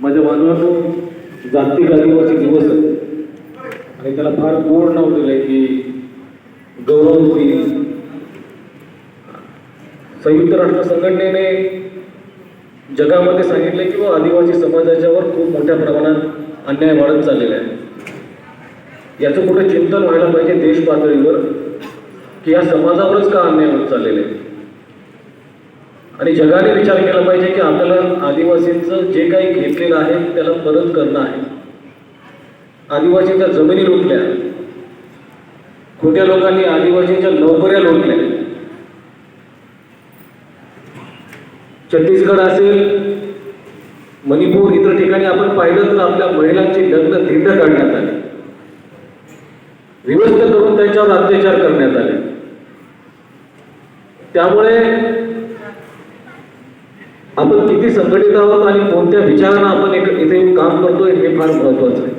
माझ्या बांधवांनो जागतिक आदिवासी दिवस आहे. आणि त्याला फार गोड नाव दिलंय की गौरव दिन. संयुक्त राष्ट्र संघटनेने जगामध्ये सांगितले की आदिवासी समाजाच्यावर खूप मोठ्या प्रमाणात अन्याय वाढत चाललेला आहे. याचं कुठे चिंतन व्हायला पाहिजे देश पातळीवर की या समाजावरच का अन्याय होत चाललेला आहे? आणि जगाने विचार केला पाहिजे की आपल्याला आदिवासींचं जे काही घेतलेलं आहे त्याला परत करणं आहे. आदिवासींच्या जमिनी लुटल्या. खोट्या लोकांनी आदिवासींच्या नोकऱ्या लुटल्या. छत्तीसगड असेल मणिपूर इतर ठिकाणी आपण पाहिलं तर आपल्या महिलांची लग्न धिंड काढण्यात आली. विवस्त करून त्यांच्यावर अत्याचार करण्यात आले. त्यामुळे आपण किती संघटित आहोत आणि कोणत्या विचारानं आपण एक- इथे काम करतोय हे फार महत्वाचं आहे.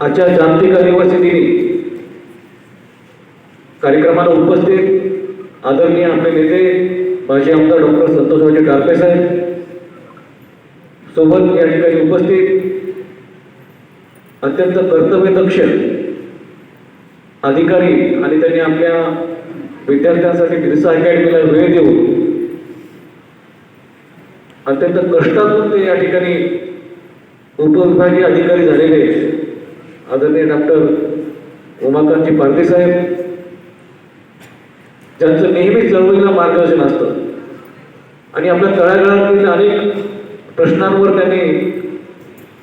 आजच्या जागतिक आदिवासी दिनी कार्यक्रमाला उपस्थित आदरणीय आपले नेते माजी आमदार डॉक्टर संतोषरावजी टारपे साहेब सोबत या ठिकाणी उपस्थित अत्यंत कर्तव्यदक्ष अधिकारी आणि त्यांनी आपल्या विद्यार्थ्यांसाठी बिरसा अकॅडमीला वेळ देऊन अत्यंत कष्टातून ते या ठिकाणी उपविभागीय अधिकारी झालेले आदरणीय डॉक्टर उमाकांतजी पारदे साहेब ज्यांचं नेहमी चळवळीला मार्गदर्शन असतं. आणि आपल्या तळागाळातील अनेक प्रश्नांवर त्यांनी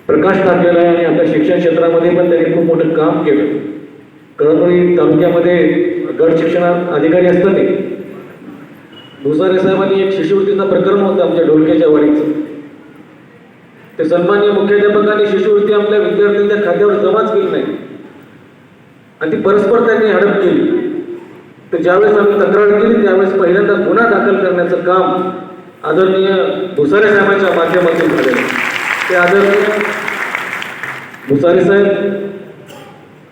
प्रकाश टाकलेला आहे आणि आपल्या शिक्षण क्षेत्रामध्ये पण त्यांनी खूप मोठं काम केलं. कळमनुरी तालुक्यामध्ये गट शिक्षणात अधिकारी असताना भुसारे साहेबांनी एक शिष्यवृत्तीचं प्रकरण होतं आमच्या ढोलक्याच्या वाडीचं. ते सन्मान्य मुख्याध्यापकांनी शिष्यवृत्ती आपल्या विद्यार्थ्यांच्या खात्यावर जमाच केली नाही. आणि ती परस्पर त्यांनी हडप केली. तर ज्यावेळेस आम्ही तक्रार केली त्यावेळेस पहिल्यांदा गुन्हा दाखल करण्याचं काम आदरणीय भुसारे साहेबांच्या माध्यमातून झालेलं ते आदरणीय भुसारे साहेब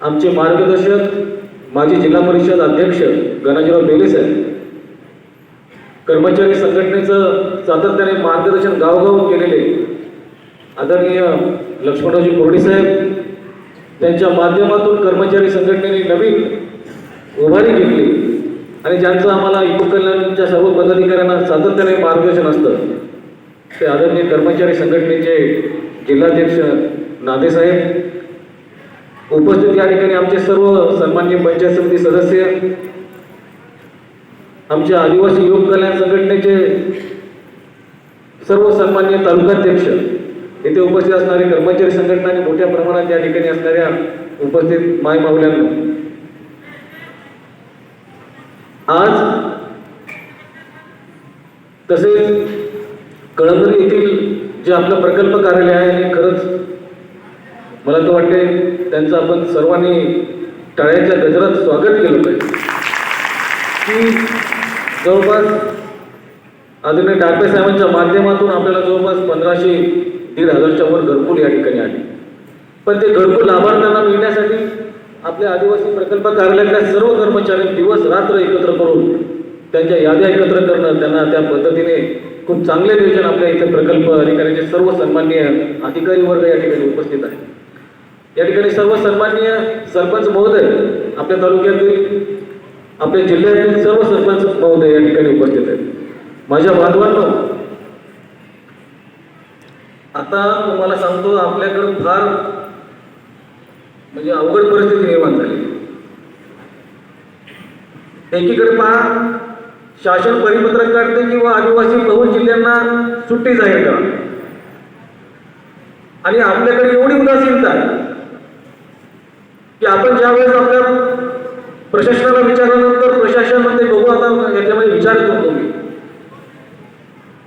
आमचे मार्गदर्शक माजी जिल्हा परिषद अध्यक्ष गणाजीराव बेले साहेब कर्मचारी संघटनेचं सातत्याने मार्गदर्शन गावगाव केलेले आदरणीय लक्ष्मणरावजी कोरडे साहेब त्यांच्या माध्यमातून कर्मचारी संघटनेने नवीन उभारी घेतली. आणि ज्यांचं आम्हाला युवकल्याणच्या सर्व पदाधिकाऱ्यांना सातत्याने मार्गदर्शन असतं ते आदरणीय कर्मचारी संघटनेचे जिल्हाध्यक्ष नादे साहेब उपस्थित या ठिकाणी आमचे सर्व सन्मान्य पंचायत समिती सदस्य आमच्या आदिवासी योग कल्याण संघटनेचे सर्व सन्मान्य तालुकाध्यक्ष येथे उपस्थित असणारे कर्मचारी संघटना आणि मोठ्या प्रमाणात या ठिकाणी असणाऱ्या उपस्थित माय आज तसेच कळमनुरी येथील जे आपलं प्रकल्प कार्यालय आहे आणि खरंच मला तर वाटते त्यांचं आपण सर्वांनी टाळ्याच्या गजरात स्वागत केलं पाहिजे. की जवळपास आदरणीय डाके साहेबांच्या माध्यमातून आपल्याला जवळपास पंधराशे दीड हजारच्या वर घरकुल या ठिकाणी आली. पण ते घरकुल लाभार्थ्यांना मिळण्यासाठी आपल्या आदिवासी प्रकल्प कार्यालयातल्या सर्व कर्मचारी दिवस रात्र एकत्र करून त्यांच्या याद्या एकत्र करणं त्यांना त्या पद्धतीने खूप चांगले नियोजन आपल्या इथे प्रकल्प अधिकाऱ्यांचे सर्व सन्माननीय अधिकारी वर्ग या ठिकाणी उपस्थित आहे या ठिकाणी सर्व सन्माननीय सरपंच महोदय आपल्या तालुक्यातील आपल्या जिल्ह्यातील सर्व सरपंच महोदय या ठिकाणी उपस्थित आहेत. माझ्या बांधवांनो आता तुम्हाला सांगतो आपल्याकडं फार म्हणजे अवघड परिस्थिती निर्माण झाली. एकीकडे पहा शासन परिपत्रक काढते किंवा आदिवासी बहुल जिल्ह्यांना सुट्टी जाहीर करा. आणि आपल्याकडे एवढी उदासीनता आहे की आपण ज्यावेळेस आपल्या प्रशासनाला विचारल्यानंतर प्रशासन म्हणते बघू आता याच्यामध्ये विचार करतो मी.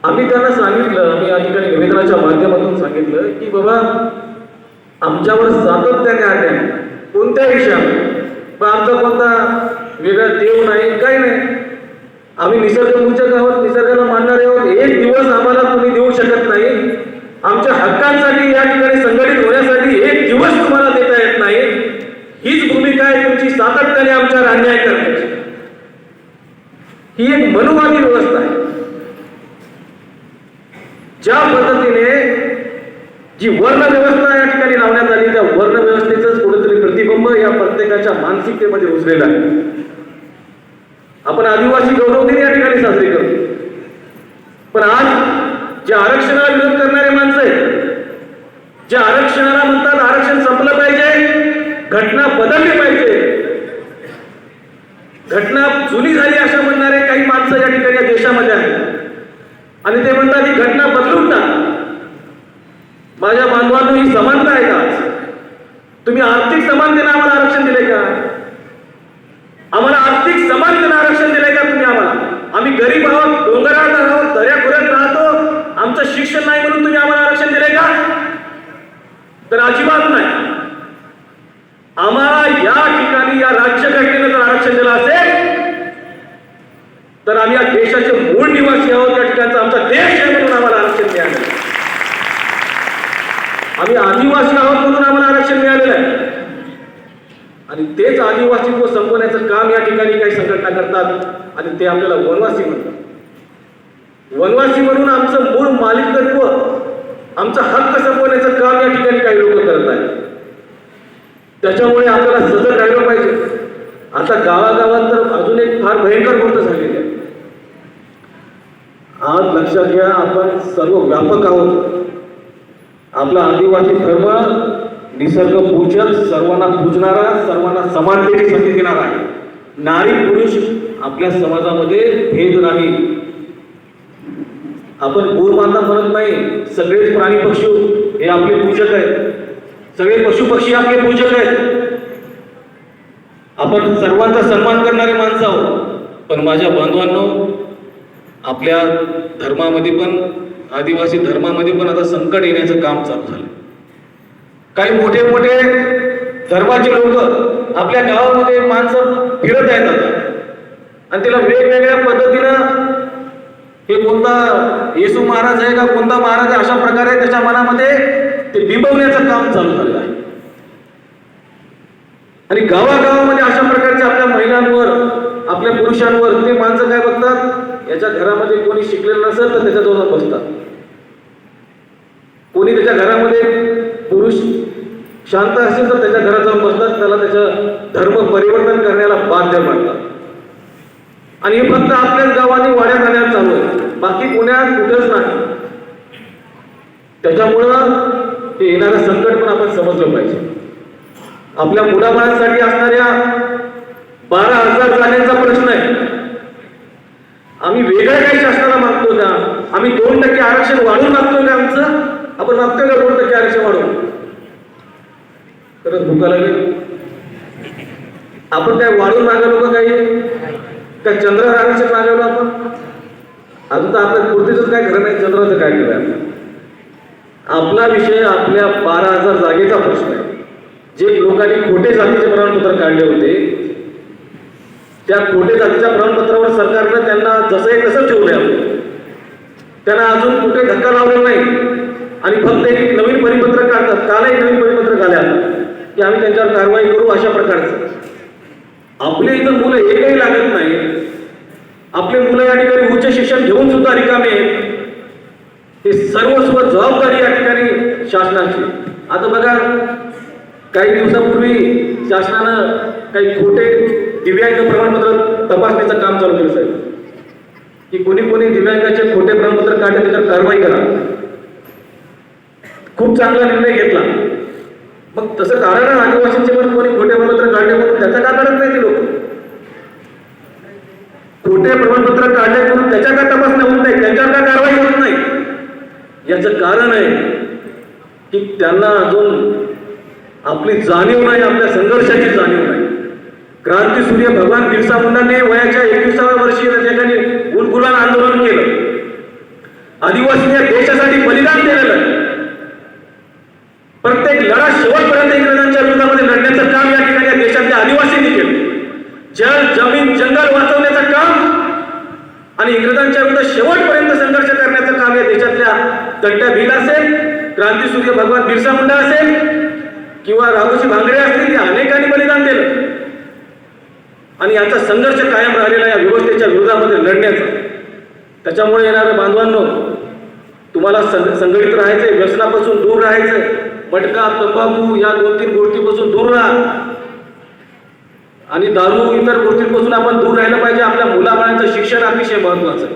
आम्ही त्यांना सांगितलं आम्ही या ठिकाणी निवेदनाच्या माध्यमातून सांगितलं की बाबा आमच्यावर सातत्याने आले कोणत्या विषयात पण आमचा कोणता वेगळा देव नाही काही नाही. आम्ही निसर्गपूजक आहोत निसर्गाला मानणारे आहोत. एक दिवस आम्हाला तुम्ही देऊ शकत नाही. आमच्या हक्कांसाठी या ठिकाणी संघटित होण्यासाठी एक दिवस तुम्हाला देता येत नाही हीच भूमिका आहे तुमची सातत्याने आमच्यावर अन्याय करण्याची ही एक मनुवादी व्यवस्था आहे. ज्या पद्धतीने जी वर्ण व्यवस्था या ठिकाणी लावण्यात आली त्या वर्ण व्यवस्थेच कुठेतरी प्रतिबिंब या प्रत्येकाच्या मानसिकतेमध्ये रुजलेलं आहे. आपण आदिवासी गौरव दिन या ठिकाणी साजरे करतो. पण आज जे आरक्षणाला विरोध करणारे माणसं आहेत जे आरक्षणाला म्हणतात आरक्षण संपलं पाहिजे घटना बदलली पाहिजे घटना जुनी झाली असं म्हणणारे काही माणसं या ठिकाणी या देशामध्ये आहेत. आणि ते म्हणतात ही घटना बदलून टाक. माझ्या बांधवांनो ही समानता आहे का? तुम्ही आर्थिक समानतेने आम्हाला आरक्षण दिले का? आम्हाला आर्थिक समानतेने आरक्षण दिले का तुम्ही आम्हाला? आम्ही गरीब आहोत डोंगरात आहोत दर्या खोऱ्यात राहतो आमचं शिक्षण नाही म्हणून तुम्ही आम्हाला आरक्षण दिलंय का तर अजिबात नाही आम्हाला या ठिकाणी या राज्यघटनेनं जर आरक्षण दिलं असेल तर आम्ही या देशाचे मूळ निवासी आहोत. त्या ठिकाणचा आमचा देश आहे म्हणून आम्हाला आरक्षण मिळालं आम्ही आदिवासी आहोत म्हणून आम्हाला आरक्षण मिळालेलं आहे. आणि तेच आदिवासीत्व संपवण्याचं काम या ठिकाणी काही संघटना करतात आणि ते आपल्याला वनवासी म्हणतात. वनवासी म्हणून आमचं मूळ मालिकत्व आमचा हक्क संपवण्याचं काम या ठिकाणी काही लोक करत आहेत. त्याच्यामुळे आपल्याला सजग राहिलं पाहिजे. आता गावागावात तर अजून एक फार भयंकर गोष्ट लक्षात घ्या आपण सर्व व्यापक आहोत. आपला आदिवासी धर्म निसर्ग पूजक सर्वांना पूजणारा सर्वांना समानतेची संधी देणारा आहे. नारी पुरुष आपल्या समाजामध्ये भेद नाही. आपण गोरमाता म्हणत नाही सगळेच प्राणी पक्षी हे आपले पूजक आहेत. सगळे पशु पक्षी आपले पूजक आहेत. आपण सर्वांचा सन्मान करणारे माणसं आहोत. पण माझ्या बांधवांनो आपल्या धर्मामध्ये पण आदिवासी धर्मामध्ये पण आता संकट येण्याचं काम चालू झालं काही मोठे मोठे धर्माचे लोक आपल्या गावामध्ये माणसं फिरत आहेत आता. आणि त्याला वेगवेगळ्या पद्धतीनं हे कोणता येसू महाराज आहे का कोणता महाराज आहे अशा प्रकारे त्याच्या मनामध्ये ते बिंबवण्याचं काम चालू झालं आहे. आणि गावागावामध्ये अशा प्रकारच्या आपल्या महिलांवर आपल्या पुरुषांवर ते माणसं काय बघतात? याच्या घरामध्ये कोणी शिकलेलं नसेल तर त्याच्याजवळ बसतात. कोणी त्याच्या घरामध्ये पुरुष शांत असेल तर त्याच्या घरात जाऊन बसतात त्याला त्याचं धर्म परिवर्तन करण्याला बाध्य मानतात. आणि हे फक्त आपल्याच गावाने वाड्या जाण्यात चालू आहे. बाकी पुण्यात कुठेच नाही. त्याच्यामुळं ते येणारं संकट पण आपण समजलं पाहिजे. आपल्या मुलाबाळांसाठी असणाऱ्या बारा हजार जाण्याचा प्रश्न आहे. आम्ही वेगळ्या काही शासनाला मागतो का? आम्ही दोन टक्के आरक्षण वाढून मागतो का आमचं? आपण मागतोय का दोन टक्के आरक्षण वाढून? खरंच भूका लागेल. आपण काय वाढून मागवलो का काही? काय चंद्रावर आरक्षण मागवलं आपण? अजून तर आपल्या कुर्तीचं काय खरं नाही चंद्राचं काय केलं आपण आपला विषय आपल्या बारा हजार जागेचा प्रश्न आहे. जे लोकांनी खोटे जातीचे प्रमाणपत्र काढले होते त्या कोटे जातीच्या प्रमाणपत्रावर सरकारनं त्यांना जसं आहे तसं ठेवलंय आपण त्यांना अजून कुठे धक्का लावलेला नाही. आणि फक्त एक नवीन परिपत्रक काढतात. कालही नवीन परिपत्रक आल्या की आम्ही त्यांच्यावर कारवाई करू अशा प्रकारचं. आपले इथं मुलं एकही लागत नाही. आपले मुलं या ठिकाणी उच्च शिक्षण घेऊन सुद्धा रिकामे हे सर्वस्व जबाबदारी या ठिकाणी शासनाची. आता बघा काही दिवसापूर्वी शासनानं काही खोटे दिव्यांग प्रमाणपत्र तपासणीचं काम चालू केलं साहेब. की कोणी कोणी दिव्यांगाचे खोटे प्रमाणपत्र काढले त्याच्यावर कारवाई करा. खूप चांगला निर्णय घेतला. मग तसं कारण आदिवासींचे पण कोणी खोटे प्रमाणपत्र काढले म्हणून त्याचा का करत नाही ते लोक? खोटे प्रमाणपत्र काढले म्हणून त्याच्या का तपासण्या होत नाही? त्यांच्यावर का कारवाई होत नाही? याचं कारण आहे की त्यांना अजून आपली जाणीव नाही आपल्या संघर्षाची जाणीव नाही. क्रांती सूर्य भगवान बिरसा मुंडाने वयाच्या एकविसाव्या वर्षी त्या ठिकाणी गुलगुलान आंदोलन केलं. आदिवासीने या देशासाठी बलिदान दिलेलं प्रत्येक लढा शेवटपर्यंत इंग्रजांच्या विरोधामध्ये लढण्याचं काम या ठिकाणी देशातल्या आदिवासींनी केलं. जल जमीन जंगल वाचवण्याचं काम आणि इंग्रजांच्या विरुद्ध शेवटपर्यंत संघर्ष करण्याचं काम या देशातल्या तंट्या भील असेल क्रांतीसूर्य भगवान बिरसा मुंडा असेल. किंवा राघोजी भांगरे असतील या अनेकांनी बलिदान दिलं. आणि याचा संघर्ष कायम राहिलेला या व्यवस्थेच्या विरोधामध्ये लढण्याचा. त्याच्यामुळे येणाऱ्या बांधवांनो तुम्हाला सं संघटित राहायचंय व्यसनापासून दूर राहायचंय. मटका तंबाखू या दोन तीन गोष्टीपासून दूर राहा. आणि दारू इतर गोष्टींपासून आपण दूर राहिलं पाहिजे. आपल्या मुलाबाळांचं शिक्षण अतिशय महत्वाचं आहे.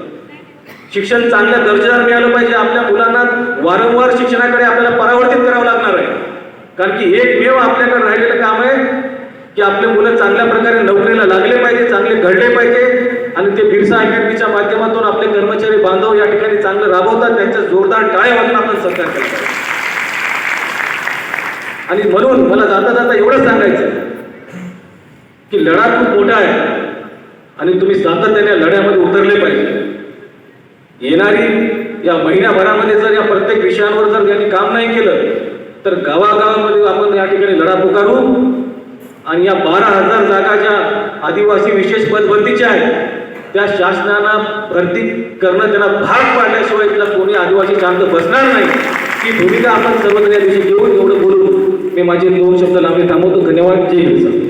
शिक्षण चांगल्या दर्जेदार मिळालं पाहिजे. आपल्या मुलांना वारंवार शिक्षणाकडे आपल्याला परावर्तित करावं लागणार आहे. कारण की एकमेव आपल्याकडे राहिलेलं काम आहे की आपले मुलं चांगल्या प्रकारे नोकरीला लागले पाहिजे चांगले घडले पाहिजे आणि ते बिरसा अकॅडमीच्या माध्यमातून आपले कर्मचारी बांधव या ठिकाणी चांगलं राबवतात त्यांच्या जोरदार टाळ्या वाजून आपण सरकार करतो आणि म्हणून मला जाता जाता एवढंच सांगायचं की लढा खूप मोठा आहे आणि तुम्ही सातत्याने लढ्यामध्ये उतरले पाहिजे. येणारी या महिन्याभरामध्ये जर या प्रत्येक विषयांवर जर यांनी काम नाही केलं तर गावागावामध्ये आपण या ठिकाणी लढा पुकारू आणि या बारा हजार जागा ज्या आदिवासी विशेष पदभरतीच्या आहेत त्या शासनानं भरती करणं त्यांना भाग पाडल्याशिवाय तिला कोणी आदिवासी शांत बसणार नाही. ही भूमिका आपण सर्वजण या दिवशी घेऊन एवढं बोलून मी माझे दोन शब्द लांबे थांबवतो. धन्यवाद. जय हिंद